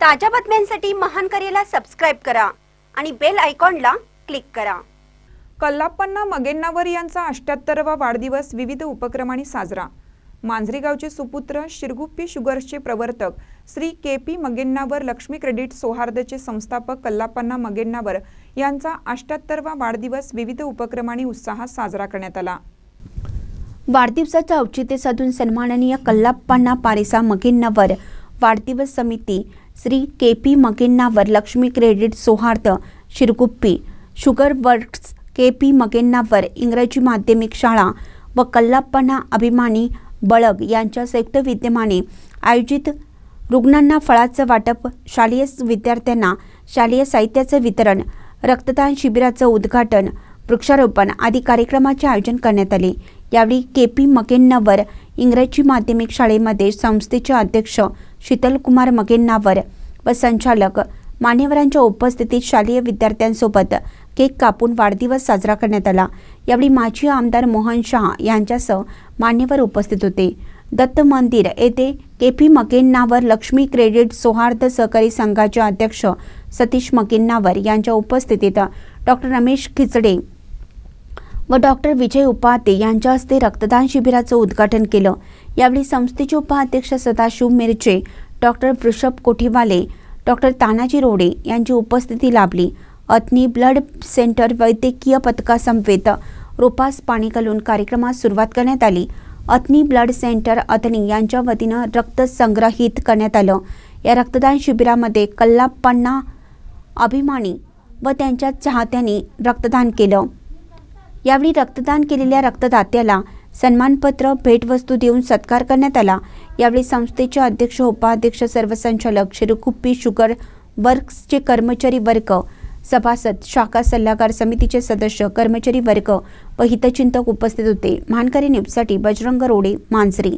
ताज्या बातम्यांसाठी महान करेला सबस्क्राईब करा आणि बेल आयकॉनला क्लिक करा. कल्लाप्पन्ना मगेन्नावर यांचा अष्ट्याहत्तरावा वाढदिवस विविध उपक्रमांनी साजरा. मांजरी गावचे सुपुत्र शिरगुप्पी शुगर्सचे प्रवर्तक Shri K P Magennavar Lakshmi credit सौहार्दचे संस्थापक कल्लाप्पन्ना मगेन्नावर यांचा अष्ट्याहत्तरवा वाढदिवस विविध उपक्रमांनी उत्साहात साजरा करण्यात आला. वाढदिवसाचं औचित्य साधून सन्माननीय कल्लाप्पांना पारिसा मगेन्नावर वाढदिवस समिती Shri K P Magennavar Lakshmi credit Souharda Shirguppi sugar works K P Magennavar इंग्रजी माध्यमिक शाळा व कल्लाप्पना अभिमानी बळग यांच्या संयुक्त विद्यमाने आयोजित रुग्णांना फळाचं वाटप शालेय विद्यार्थ्यांना शालेय साहित्याचं वितरण रक्तदान शिबिराचं उद्घाटन वृक्षारोपण आदी कार्यक्रमाचे आयोजन करण्यात आले. यावेळी के पी मकेन्नावर इंग्रजी माध्यमिक शाळेमध्ये संस्थेचे अध्यक्ष शीतलकुमार मकेन्नावर व संचालक मान्यवरांच्या उपस्थितीत शालेय विद्यार्थ्यांसोबत केक कापून वाढदिवस साजरा करण्यात आला. यावेळी माजी आमदार मोहन शहा यांच्यासह मान्यवर उपस्थित होते. दत्त मंदिर येथे K P Makennavar Lakshmi credit Souharda सहकारी संघाचे अध्यक्ष सतीश मकेन्नावर यांच्या उपस्थितीत डॉक्टर रमेश खिचडे व डॉक्टर विजय उपाध्ये यांच्या हस्ते रक्तदान शिबिराचं उद्घाटन केलं. यावेळी संस्थेचे उपाध्यक्ष सदाशिव मिरचे डॉक्टर वृषभ कोठीवाले डॉक्टर तानाजी रोडे यांची उपस्थिती लाभली. अत्नी ब्लड सेंटर वैद्यकीय पथकासमवेत रोपास पाणी घालून कार्यक्रमास सुरुवात करण्यात आली. अत्नी ब्लड सेंटर अथनी यांच्या वतीनं रक्त संग्रहित करण्यात आलं. या रक्तदान शिबिरामध्ये कल्लाप्पांना अभिमानी व त्यांच्या चाहत्यांनी रक्तदान केलं. यावेळी रक्तदान केलेल्या रक्तदात्याला सन्मानपत्र भेटवस्तू देऊन सत्कार करण्यात आला. यावेळी संस्थेचे अध्यक्ष उपाध्यक्ष सर्व संचालक शिरकुप्पी शुगर वर्क्सचे कर्मचारी वर्ग सभासद शाखा सल्लागार समितीचे सदस्य कर्मचारी वर्ग व हितचिंतक उपस्थित होते. मानकरी न्यूजसाठी बजरंग रोडे मांजरी